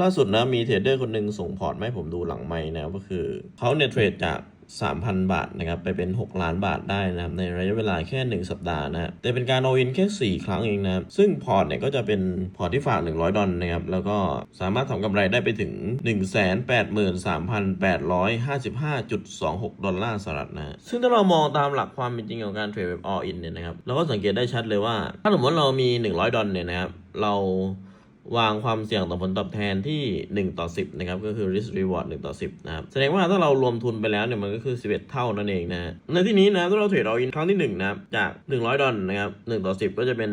ล่าสุดนะมีเทรดเดอร์คนหนึ่งส่งพอร์ตมาให้ผมดูหลังไม้นะก็คือเขาเนี่ยเทรดจาก 3,000 บาทนะครับไปเป็น 6 ล้านบาทได้นะครับในระยะเวลาแค่ 1 สัปดาห์นะแต่เป็นการ all in แค่ 4 ครั้งเองนะซึ่งพอร์ตเนี่ยก็จะเป็นพอร์ตที่ฝาก 100 ดอลนะครับแล้วก็สามารถทำกำไรได้ไปถึง 183,856.26 ดอลลาร์สหรัฐนะซึ่งถ้าเรามองตามหลักความเป็นจริงของการเทรดแบบ all in เนี่ยนะครับเราก็สังเกตได้ชัดเลยว่า ถ้าสมมติเรามี 100 ดอลเนี่ยนะครับเรา วางความเสี่ยงต่อผลตอบแทนที่ 1 ต่อ 10 นะครับ ก็คือ risk reward 1 ต่อ 10 นะครับ แสดงว่าถ้าเรารวมทุนไปแล้วเนี่ยมันก็คือ 11 เท่านั่นเองนะในที่นี้นะถ้าเราเทรดเอาอินครั้งที่ 1 นะครับ จาก 100 ดอลนะครับ 1 ต่อ 10 ก็จะเป็น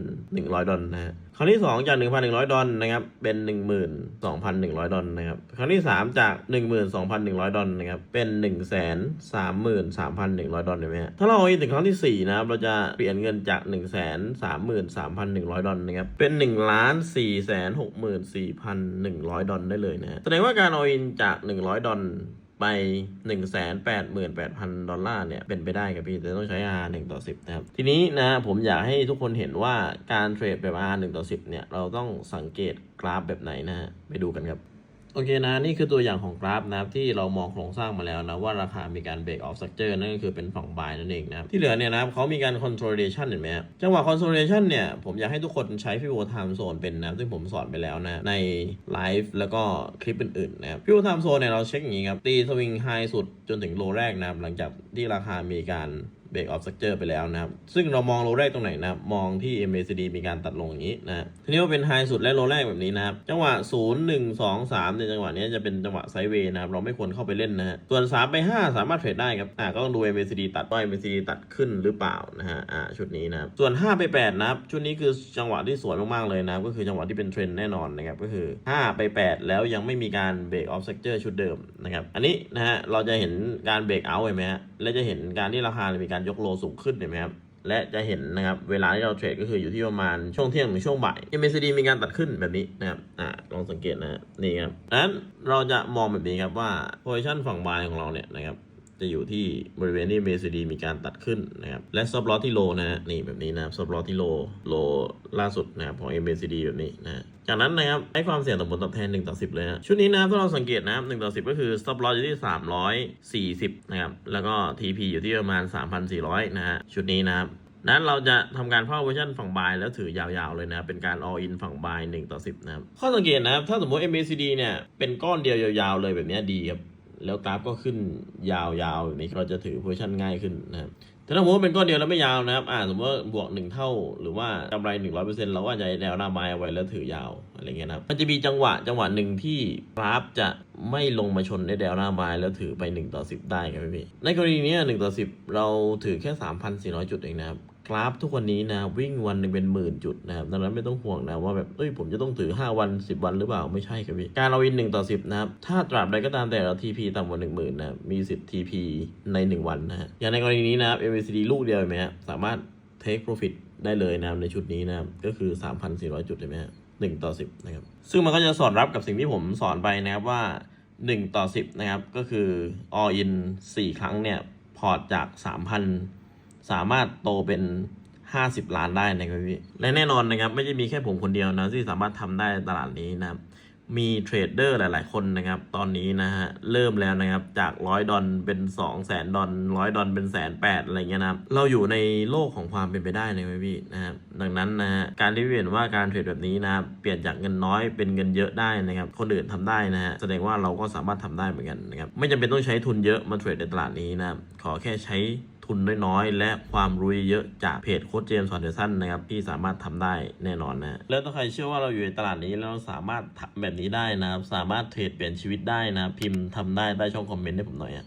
1,100 ดอลนะฮะครั้งที่2จาก1,100ดอลนะครับเป็น12,100ดอลนะครับครั้งที่3จาก12,100ดอลนะครับเป็น133,100ดอลเห็นไหมฮะถ้าเราเอาอินถึงครั้งที่4นะครับเราจะเปลี่ยนเงินจาก133,100ดอลนะครับเป็น1ล้าน464,100ดอลได้เลยนะแสดงว่าการเอาอินจาก100ดอล ไป 188,000 ดอลลาร์เนี่ยเป็นไปได้ครับพี่แต่ต้องใช้ R 1ต่อ 10 นะครับ ทีนี้นะผมอยากให้ทุกคนเห็นว่าการเทรดแบบ R 1ต่อ 10 เนี่ย เราต้องสังเกตกราฟแบบไหนนะฮะไปดูกันครับ โอเคนะนี่คือตัวอย่างของกราฟนะครับที่เรามองโครงสร้างมาแล้วนะว่าราคามีการเบรกออฟสักเจอร์นั่นก็คือเป็นฝั่งบายนั่นเองนะครับที่เหลือเนี่ยนะครับเขามีการ consolidation เห็นไหมครับจังหวะ consolidation เนี่ยผมอยากให้ทุกคนใช้ฟิโ o ไทม์โซนเป็นนะซึ่งผมสอนไปแล้วนะในไลฟ์แล้วก็คลิปอื่นๆนะครับฟิโ o ไทม์โซนเนี่ยเราเช็คอย่างนี้ครับตีสวิงไฮสุดจนถึงโลแรกนะครับหลังจากที่ราคามีการ เบรกออฟสักเจอร์ไปแล้วนะครับ ซึ่งเรามองโลแรกตรงไหนนะครับ มองที่ MACD มีการตัดลงอย่างนี้นะทีนี้ว่าเป็นไฮสุดและโลแรกแบบนี้นะครับ จังหวะ 0 1 2 3 ในจังหวะนี้จะเป็นจังหวะไซด์เวย์นะครับ เราไม่ควรเข้าไปเล่นนะฮะ ส่วน 3 ไป 5 สามารถเทรดได้ครับ อ่าก็ต้องดู MACD ตัดว่า MACD ตัดขึ้นหรือเปล่านะฮะ อ่าชุดนี้นะครับ ส่วน 5 ไป 8 นะครับ ชุดนี้คือจังหวะที่สวยมากๆเลยนะครับ ก็คือจังหวะที่เป็นเทรนด์แน่นอนนะครับ ก็คือ 5 ไป 8 แล้วยังไม่มีการเบรกออฟสักเจอร์ชุดเดิมนะครับ อันนี้นะฮะ เราจะเห็นการเบรกเอาท์เห็นไหมฮะ และจะเห็นการที่ราคามีการยกโลสูงขึ้นเห็นไหมครับและจะเห็นนะครับเวลาที่เราเทรดก็คืออยู่ที่ประมาณช่วงเที่ยงถึงช่วงบ่าย MACD มีการตัดขึ้นแบบนี้นะครับอ่าลองสังเกตนะฮะนี่ครับดังนั้นเราจะมองแบบนี้ครับว่า position ฝั่งบายของเราเนี่ยนะครับ จะอยู่ที่บริเวณที่ MACD มีการตัดขึ้นนะครับและ stop loss ที่ low นะฮะนี่แบบนี้นะครับ stop loss ที่ low low ล่าสุดนะครับของ MACD แบบนี้นะจากนั้นนะครับให้ความเสี่ยงต่อผลตอบแทน1ต่อ10 เลยนะชุดนี้นะครับถ้าเราสังเกตนะครับ1ต่อ10 ก็คือ stop loss อยู่ที่ 340 นะครับแล้วก็ TP อยู่ที่ประมาณ 3,400 นะฮะชุดนี้นะครับนั้นเราจะทำการเข้าเวอร์ชันฝั่งบายแล้วถือยาวๆเลยนะ เป็นการ all in ฝั่งบาย1ต่อ10 นะครับ ข้อสังเกตนะครับ ถ้าสมมติ MACD เนี่ย เป็นก้อนเดียวยาวๆเลยแบบนี้ดีครับ แล้วกราฟก็ขึ้นยาวๆแบบนี้เราจะถือโพซิชันง่ายขึ้นนะครับแต่ถ้าสมมติว่าเป็นก้อนเดียวแล้วไม่ยาวนะครับอ่าสมมติว่าบวกหนึ่งเท่า หรือว่ากำไรหนึ่งร้อยเปอร์เซ็นต์เราก็อาจะแนวหน้าไม้เอาไว้แล้วถือยาวอะไรเงี้ยนะครับมันจะมีจังหวะจังหวะหนึ่งที่กราฟจะไม่ลงมาชนในแนวหน้าไม้แล้วถือไปหนึ่งต่อสิบได้ครับพี่ในกรณีนี้หนึ่งต่อสิบเราถือแค่สามพันสี่ร้อยจุดเองนะครับ กราฟทุกวันนี้นะวิ่งวันหนึ่งเป็นหมื่นจุดนะครับดังนั้นไม่ต้องห่วงนะว่าแบบเอ้ยผมจะต้องถือ 5 วัน 10 วันหรือเปล่าไม่ใช่ครับพี่การเอาอิน1ต่อ10นะครับถ้าตราบใดก็ตามแต่เรา TP ต่ำกว่า1 0,000นะครับมีสิทธิ์ TP ใน 1 วันนะฮะอย่างในกรณีนี้นะครับ MACD ลูกเดียวไหมฮะสามารถ take profit ได้เลยนะครับในชุดนี้นะครับก็คือ 3,400 จุดเห็นไหมฮะ1ต่อ 10นะครับซึ่งมันก็จะสอดรับกับสิ่งที่ผมสอนไปนะครับว่า 1 ต่อ 10นะครับก็คือ all in 4 ครั้งเนี่ยพอร์ตจาก 3,000 สามารถโตเป็น50ล้านได้นะครับพี่และแน่นอนนะครับ ไม่ใช่มีแค่ผมคนเดียวนะที่สามารถทำได้ตลาดนี้นะครับ มีเทรดเดอร์หลาย ๆ คนนะครับ ตอนนี้นะฮะเริ่มแล้วนะครับจากร้อยดอลเป็น2 0 0แสนดอลร้อยดอลเป็นแสนแปดอะไรเงี้ยนะครับ เราอยู่ในโลกของความเป็นไปได้นะครับพี่นะครับดังนั้นนะฮะการที่เห็นว่าการเทรดแบบนี้นะครับเปลี่ยนจากเงินน้อยเป็นเงินเยอะได้นะครับ คนอื่นทำได้นะฮะแสดงว่าเราก็สามารถทำได้เหมือนกันนะครับไม่จำเป็นต้องใช้ทุนเยอะมาเทรดในตลาดนี้นะครับขอแค่ใช้ ทุนน้อยๆ และความรู้เยอะจากเพจโค้ชเจมส์สอนเดอร์สันนะครับที่สามารถทำได้แน่นอนนะแล้วถ้าใครเชื่อว่าเราอยู่ในตลาดนี้แล้วเราสามารถทำแบบนี้ได้นะครับ สามารถเทรดเปลี่ยนชีวิตได้นะพิมพ์ทำได้ใต้ช่องคอมเมนต์ให้ผมหน่อยอะ